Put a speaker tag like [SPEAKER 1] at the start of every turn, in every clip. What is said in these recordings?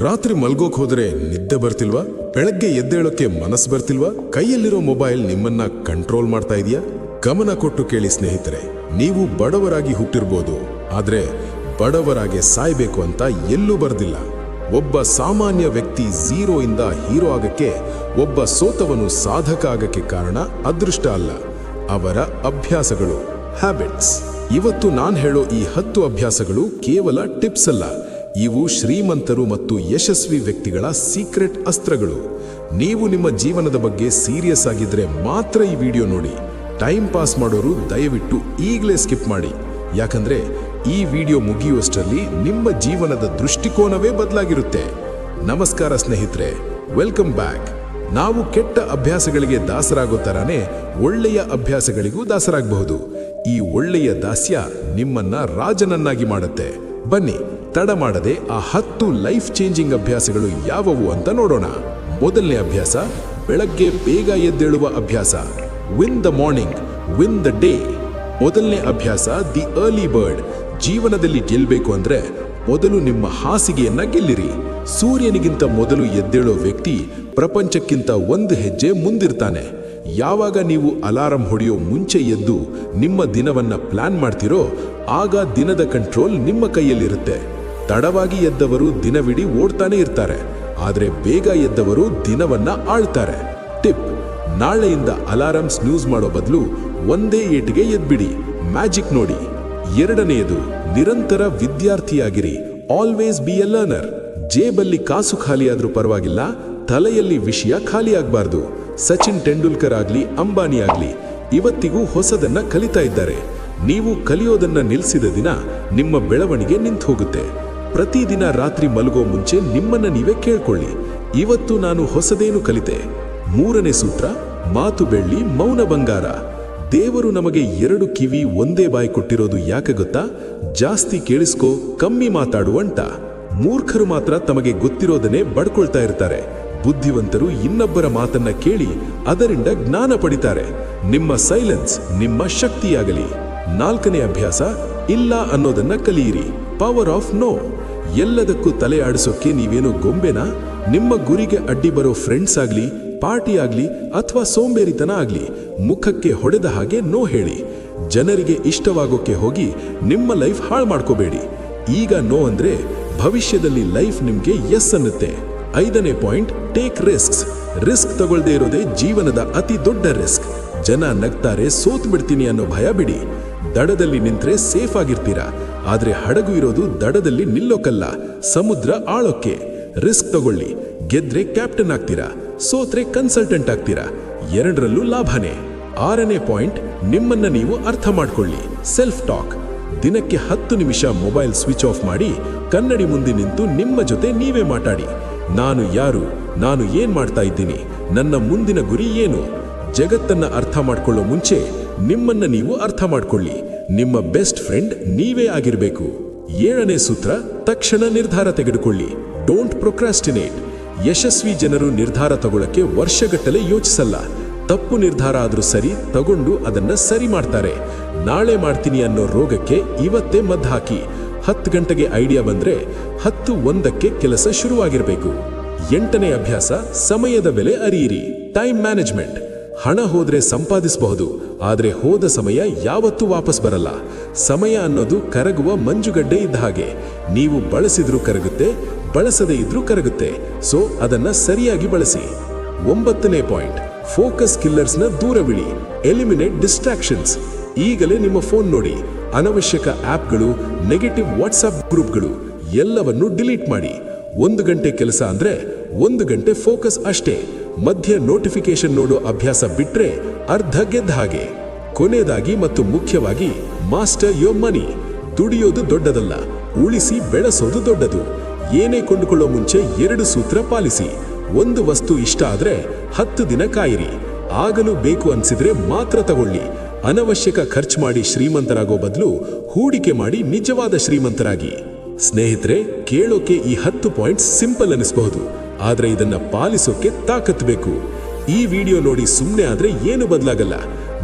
[SPEAKER 1] ರಾತ್ರಿ ಮಲ್ಗೋಕ್ ಹೋದ್ರೆ ನಿದ್ದೆ ಬರ್ತಿಲ್ವಾ? ಬೆಳಗ್ಗೆ ಎದ್ದೇಳೋಕೆ ಮನಸ್ಸು ಬರ್ತಿಲ್ವಾ? ಕೈಯಲ್ಲಿರೋ ಮೊಬೈಲ್ ನಿಮ್ಮನ್ನ ಕಂಟ್ರೋಲ್ ಮಾಡ್ತಾ ಇದೆಯಾ? ಗಮನ ಕೊಟ್ಟು ಕೇಳಿ ಸ್ನೇಹಿತರೆ, ನೀವು ಬಡವರಾಗಿ ಹುಟ್ಟಿರ್ಬೋದು, ಆದ್ರೆ ಬಡವರಾಗೆ ಸಾಯ್ಬೇಕು ಅಂತ ಎಲ್ಲೂ ಬರ್ದಿಲ್ಲ. ಒಬ್ಬ ಸಾಮಾನ್ಯ ವ್ಯಕ್ತಿ ಝೀರೋ ಇಂದ ಹೀರೋ ಆಗಕ್ಕೆ, ಒಬ್ಬ ಸೋತವನು ಸಾಧಕ ಆಗಕ್ಕೆ ಕಾರಣ ಅದೃಷ್ಟ ಅಲ್ಲ, ಅವರ ಅಭ್ಯಾಸಗಳು ಹ್ಯಾಬಿಟ್ಸ್ ಇವತ್ತು ನಾನು ಹೇಳೋ ಈ ಹತ್ತು ಅಭ್ಯಾಸಗಳು ಕೇವಲ ಟಿಪ್ಸ್ ಅಲ್ಲ. ಇವು ಶ್ರೀಮಂತರು ಮತ್ತು ಯಶಸ್ವಿ ವ್ಯಕ್ತಿಗಳ ಸೀಕ್ರೆಟ್ ಅಸ್ತ್ರಗಳು. ನೀವು ನಿಮ್ಮ ಜೀವನದ ಬಗ್ಗೆ ಸೀರಿಯಸ್ ಆಗಿದ್ರೆ ಮಾತ್ರ ಈ ವಿಡಿಯೋ ನೋಡಿ. ಟೈಮ್ ಪಾಸ್ ಮಾಡೋರು ದಯವಿಟ್ಟು ಈಗಲೇ ಸ್ಕಿಪ್ ಮಾಡಿ. ಯಾಕಂದ್ರೆ ಈ ವಿಡಿಯೋ ಮುಗಿಯುವಷ್ಟರಲ್ಲಿ ನಿಮ್ಮ ಜೀವನದ ದೃಷ್ಟಿಕೋನವೇ ಬದಲಾಗಿರುತ್ತೆ. ನಮಸ್ಕಾರ ಸ್ನೇಹಿತರೆ, ವೆಲ್ಕಮ್ ಬ್ಯಾಕ್. ನಾವು ಕೆಟ್ಟ ಅಭ್ಯಾಸಗಳಿಗೆ ದಾಸರಾಗೋ ತರಾನೇ ಒಳ್ಳೆಯ ಅಭ್ಯಾಸಗಳಿಗೂ ದಾಸರಾಗಬಹುದು. ಈ ಒಳ್ಳೆಯ ದಾಸ್ಯ ನಿಮ್ಮನ್ನ ರಾಜನನ್ನಾಗಿ ಮಾಡುತ್ತೆ. ಬನ್ನಿ, ತಡ ಮಾಡದೆ ಆ ಹತ್ತು ಲೈಫ್ ಚೇಂಜಿಂಗ್ ಅಭ್ಯಾಸಗಳು ಯಾವುವು ಅಂತ ನೋಡೋಣ. ಮೊದಲನೇ ಅಭ್ಯಾಸ, ಬೆಳಗ್ಗೆ ಬೇಗ ಎದ್ದೇಳುವ ಅಭ್ಯಾಸ. Win the morning win the day ಮೊದಲನೇ ಅಭ್ಯಾಸ ದಿ ಅರ್ಲಿ ಬರ್ಡ್ ಜೀವನದಲ್ಲಿ ಗೆಲ್ಲಬೇಕು ಅಂದರೆ ಮೊದಲು ನಿಮ್ಮ ಹಾಸಿಗೆಯನ್ನ ಗೆಲ್ಲಿರಿ. ಸೂರ್ಯನಿಗಿಂತ ಮೊದಲು ಎದ್ದೇಳೋ ವ್ಯಕ್ತಿ ಪ್ರಪಂಚಕ್ಕಿಂತ ಒಂದು ಹೆಜ್ಜೆ ಮುಂದಿರ್ತಾನೆ. ಯಾವಾಗ ನೀವು ಅಲಾರಂ ಹೊಡೆಯೋ ಮುಂಚೆ ಎದ್ದು ನಿಮ್ಮ ದಿನವನ್ನ ಪ್ಲಾನ್ ಮಾಡ್ತಿರೋ, ಆಗ ದಿನದ ಕಂಟ್ರೋಲ್ ನಿಮ್ಮ ಕೈಯಲ್ಲಿರುತ್ತೆ. ತಡವಾಗಿ ಎದ್ದವರು ದಿನವಿಡೀ ಓಡ್ತಾನೆ ಇರ್ತಾರೆ. ಆದರೆ ಬೇಗ ಎದ್ದವರು ದಿನವನ್ನ ಆಳ್ತಾರೆ. ಟಿಪ್, ನಾಳೆಯಿಂದ ಅಲಾರಂ ಸ್ನೂಸ್ ಮಾಡೋ ಬದಲು ಒಂದೇ ಏಟಿಗೆ ಎದ್ಬಿಡಿ. ಮ್ಯಾಜಿಕ್ ನೋಡಿ. ಎರಡನೆಯದು ನಿರಂತರ ವಿದ್ಯಾರ್ಥಿಯಾಗಿರಿ. Always be a learner. ಜೇಬಲ್ಲಿ ಕಾಸು ಖಾಲಿಯಾದರೂ ಪರವಾಗಿಲ್ಲ, ತಲೆಯಲ್ಲಿ ವಿಷಯ ಖಾಲಿಯಾಗಬಾರ್ದು. ಸಚಿನ್ ತೆಂಡೂಲ್ಕರ್ ಆಗಲಿ, ಅಂಬಾನಿ ಆಗಲಿ, ಇವತ್ತಿಗೂ ಹೊಸದನ್ನ ಕಲಿತಾ ಇದ್ದಾರೆ. ನೀವು ಕಲಿಯೋದನ್ನ ನಿಲ್ಲಿಸಿದ ದಿನ ನಿಮ್ಮ ಬೆಳವಣಿಗೆ ನಿಂತು ಹೋಗುತ್ತೆ ಪ್ರತಿದಿನ ರಾತ್ರಿ ಮಲಗೋ ಮುಂಚೆ ನಿಮ್ಮನ್ನ ನೀವೇ ಕೇಳ್ಕೊಳ್ಳಿ. ಇವತ್ತು ನಾನು ಹೊಸದೇನು ಕಲಿತೆ? ಮೂರನೇ ಸೂತ್ರ, ಮಾತು ಬೆಳ್ಳಿ, ಮೌನ ಬಂಗಾರ. ದೇವರು ನಮಗೆ ಎರಡು ಕಿವಿ ಒಂದೇ ಬಾಯಿ ಕೊಟ್ಟಿರೋದು ಯಾಕೆ ಗೊತ್ತಾ? ಜಾಸ್ತಿ ಕೇಳಿಸ್ಕೋ, ಕಮ್ಮಿ ಮಾತಾಡುವಂಟ ಮೂರ್ಖರು ಮಾತ್ರ ತಮಗೆ ಗೊತ್ತಿರೋದನ್ನೇ ಬಡ್ಕೊಳ್ತಾ ಇರ್ತಾರೆ. ಬುದ್ಧಿವಂತರು ಇನ್ನೊಬ್ಬರ ಮಾತನ್ನ ಕೇಳಿ ಅದರಿಂದ ಜ್ಞಾನ ಪಡಿತಾರೆ. ನಿಮ್ಮ ಸೈಲೆನ್ಸ್ ನಿಮ್ಮ ಶಕ್ತಿಯಾಗಲಿ. ನಾಲ್ಕನೇ ಅಭ್ಯಾಸ, ಇಲ್ಲ ಅನ್ನೋದನ್ನ ಕಲಿಯಿರಿ. Power of no. ಎಲ್ಲದಕ್ಕೂ ತಲೆ ಆಡಿಸೋಕೆ ನೀವೇನು ಗೊಂಬೆನಾ? ನಿಮ್ಮ ಗುರಿಗೆ ಅಡ್ಡಿ ಬರೋ ಫ್ರೆಂಡ್ಸ್ ಆಗ್ಲಿ, ಪಾರ್ಟಿ ಆಗ್ಲಿ, ಅಥವಾ ಸೋಂಬೇರಿತನ ಆಗ್ಲಿ, ಮುಖಕ್ಕೆ ಹೊಡೆದ ಹಾಗೆ ನೋ ಹೇಳಿ. ಜನರಿಗೆ ಇಷ್ಟವಾಗೋಕೆ ಹೋಗಿ ನಿಮ್ಮ ಲೈಫ್ ಹಾಳು ಮಾಡ್ಕೋಬೇಡಿ. ಈಗ ನೋ ಅಂದ್ರೆ ಭವಿಷ್ಯದಲ್ಲಿ ಲೈಫ್ ನಿಮ್ಗೆ ಎಸ್ ಅನ್ನುತ್ತೆ. ಐದನೇ ಪಾಯಿಂಟ್ ಟೇಕ್ ರಿಸ್ಕ್ಸ್ ರಿಸ್ಕ್ ತಗೊಳ್ದೇ ಇರೋದೇ ಜೀವನದ ಅತಿ ದೊಡ್ಡ ರಿಸ್ಕ್ ಜನ ನಗ್ತಾರೆ, ಸೋತ್ ಬಿಡ್ತೀನಿ ಅನ್ನೋ ಭಯ ಬಿಡಿ. ದಡದಲ್ಲಿ ನಿಂತ್ರೆ ಸೇಫ್ ಆಗಿರ್ತೀರಾ? ಆದ್ರೆ ಹಡಗು ಇರೋದು ದಡದಲ್ಲಿ ನಿಲ್ಲೋಕಲ್ಲ, ಸಮುದ್ರ ಆಳೋಕೆ. ರಿಸ್ಕ್ ತಗೊಳ್ಳಿ. ಗೆದ್ರೆ ಕ್ಯಾಪ್ಟನ್ ಆಗ್ತೀರಾ? ಸೋತ್ರೆ ಕನ್ಸಲ್ಟೆಂಟ್ ಆಗ್ತೀರಾ? ಎರಡರಲ್ಲೂ ಲಾಭನೇ. ಆರನೇ ಪಾಯಿಂಟ್, ನಿಮ್ಮನ್ನ ನೀವು ಅರ್ಥ ಮಾಡ್ಕೊಳ್ಳಿ. ಸೆಲ್ಫ್ ಟಾಕ್ ದಿನಕ್ಕೆ ಹತ್ತು ನಿಮಿಷ ಮೊಬೈಲ್ ಸ್ವಿಚ್ ಆಫ್ ಮಾಡಿ, ಕನ್ನಡಿ ಮುಂದೆ ನಿಂತು ನಿಮ್ಮ ಜೊತೆ ನೀವೇ ಮಾತಾಡಿ. ನಾನು ಯಾರು? ನಾನು ಏನ್ ಮಾಡ್ತಾ ಇದ್ದೀನಿ? ನನ್ನ ಮುಂದಿನ ಗುರಿ ಏನು? ಜಗತ್ತನ್ನ ಅರ್ಥ ಮಾಡ್ಕೊಳ್ಳೋ ಮುಂಚೆ ನಿಮ್ಮನ್ನ ನೀವು ಅರ್ಥ ಮಾಡ್ಕೊಳ್ಳಿ. ನಿಮ್ಮ ಬೆಸ್ಟ್ ಫ್ರೆಂಡ್ ನೀವೇ ಆಗಿರಬೇಕು. ಏಳನೇ ಸೂತ್ರ, ತಕ್ಷಣ ನಿರ್ಧಾರ ತೆಗೆದುಕೊಳ್ಳಿ. ಡೋಂಟ್ ಪ್ರೊಕ್ರಾಸ್ಟಿನೇಟ್ ಯಶಸ್ವಿ ಜನರು ನಿರ್ಧಾರ ತಗೊಳ್ಳಕ್ಕೆ ವರ್ಷಗಟ್ಟಲೆ ಯೋಚಿಸಲ್ಲ. ತಪ್ಪು ನಿರ್ಧಾರ ಆದ್ರೂ ಸರಿ ತಗೊಂಡು ಅದನ್ನ ಸರಿ ಮಾಡ್ತಾರೆ. ನಾಳೆ ಮಾಡ್ತೀನಿ ಅನ್ನೋ ರೋಗಕ್ಕೆ ಇವತ್ತೇ ಮದ್ದು ಹಾಕಿ ಹತ್ತು ಗಂಟೆಗೆ ಐಡಿಯಾ ಬಂದರೆ ಹತ್ತು ಒಂದಕ್ಕೆ ಕೆಲಸ ಶುರುವಾಗಿರಬೇಕು. ಎಂಟನೇ ಅಭ್ಯಾಸ, ಸಮಯದ ಬೆಲೆ ಅರಿಯಿರಿ. ಟೈಮ್ ಮ್ಯಾನೇಜ್ಮೆಂಟ್ ಹಣ ಹೋದರೆ ಸಂಪಾದಿಸಬಹುದು, ಆದರೆ ಹೋದ ಸಮಯ ಯಾವತ್ತೂ ವಾಪಸ್ ಬರಲ್ಲ. ಸಮಯ ಅನ್ನೋದು ಕರಗುವ ಮಂಜುಗಡ್ಡೆ ಇದ್ದ ಹಾಗೆ. ನೀವು ಬಳಸಿದ್ರೂ ಕರಗುತ್ತೆ, ಬಳಸದೇ ಇದ್ರೂ ಕರಗುತ್ತೆ. ಸೊ ಅದನ್ನು ಸರಿಯಾಗಿ ಬಳಸಿ. ಒಂಬತ್ತನೇ ಪಾಯಿಂಟ್. ಫೋಕಸ್ ಕಿಲ್ಲರ್ಸ್ನ ದೂರವಿಳಿ. ಎಲಿಮಿನೇಟ್ ಡಿಸ್ಟ್ರಾಕ್ಷನ್ಸ್ ಈಗಲೇ ನಿಮ್ಮ ಫೋನ್ ನೋಡಿ. ಅನವಶ್ಯಕ ಆ್ಯಪ್ಗಳು ನೆಗೆಟಿವ್ ವಾಟ್ಸಪ್ ಗ್ರೂಪ್ಗಳು, ಎಲ್ಲವನ್ನು ಡಿಲೀಟ್ ಮಾಡಿ. ಒಂದು ಗಂಟೆ ಕೆಲಸ ಅಂದ್ರೆ ಒಂದು ಗಂಟೆ ಫೋಕಸ್ ಅಷ್ಟೇ. ಮಧ್ಯ ನೋಟಿಫಿಕೇಶನ್ ನೋಡೋ ಅಭ್ಯಾಸ ಬಿಟ್ರೆ ಅರ್ಧ ಗೆದ್ದ ಹಾಗೆ. ಕೊನೆಯದಾಗಿ ಮತ್ತು ಮುಖ್ಯವಾಗಿ ಮಾಸ್ಟರ್ ಯೋರ್ ಮನಿ ದುಡಿಯೋದು ದೊಡ್ಡದಲ್ಲ, ಉಳಿಸಿ ಬೆಳೆಸೋದು ದೊಡ್ಡದು. ಏನೇ ಕೊಂಡುಕೊಳ್ಳೋ ಮುಂಚೆ ಎರಡು ಸೂತ್ರ ಪಾಲಿಸಿ. ಒಂದು ವಸ್ತು ಇಷ್ಟ ಆದ್ರೆ ಹತ್ತು ದಿನ ಕಾಯಿರಿ. ಆಗಲು ಬೇಕು ಅನ್ಸಿದ್ರೆ ಮಾತ್ರ ತಗೊಳ್ಳಿ. ಅನವಶ್ಯಕ ಖರ್ಚು ಮಾಡಿ ಶ್ರೀಮಂತರಾಗೋ ಬದಲು ಹೂಡಿಕೆ ಮಾಡಿ ನಿಜವಾದ ಶ್ರೀಮಂತರಾಗಿ. ಸ್ನೇಹಿತರೆ, ಕೇಳೋಕೆ ಈ ಹತ್ತು ಪಾಯಿಂಟ್ಸ್ ಸಿಂಪಲ್ ಅನಿಸಬಹುದು. ಆದರೆ ಇದನ್ನ ಪಾಲಿಸೋಕೆ ತಾಕತ್ತು ಬೇಕು. ಈ ವಿಡಿಯೋ ನೋಡಿ ಸುಮ್ಮನೆ ಆದ್ರೆ ಏನು ಬದಲಾಗಲ್ಲ.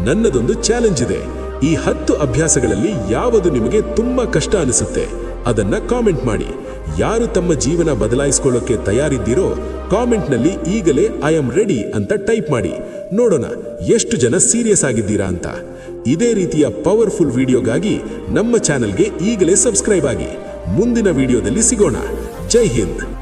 [SPEAKER 1] ನನ್ನದೊಂದು ಚಾಲೆಂಜ್ ಇದೆ. ಈ ಹತ್ತು ಅಭ್ಯಾಸಗಳಲ್ಲಿ ಯಾವುದು ನಿಮಗೆ ತುಂಬಾ ಕಷ್ಟ ಅನಿಸುತ್ತೆ, ಅದನ್ನ ಕಾಮೆಂಟ್ ಮಾಡಿ. ಯಾರು ತಮ್ಮ ಜೀವನ ಬದಲಾಯಿಸ್ಕೊಳ್ಳೋಕೆ ತಯಾರಿದ್ದೀರೋ ಕಾಮೆಂಟ್ನಲ್ಲಿ ಈಗಲೇ ಐ ಆಮ್ ರೆಡಿ ಅಂತ ಟೈಪ್ ಮಾಡಿ. ನೋಡೋಣ, ಎಷ್ಟು ಜನ ಸೀರಿಯಸ್ ಆಗಿದ್ದೀರಾ ಅಂತ. ಇದೇ ರೀತಿಯ ಪವರ್ಫುಲ್ ವಿಡಿಯೋಗಾಗಿ ನಮ್ಮ ಚಾನಲ್ಗೆ ಈಗಲೇ ಸಬ್ಸ್ಕ್ರೈಬ್ ಆಗಿ. ಮುಂದಿನ ವಿಡಿಯೋದಲ್ಲಿ ಸಿಗೋಣ. ಜೈ ಹಿಂದ್.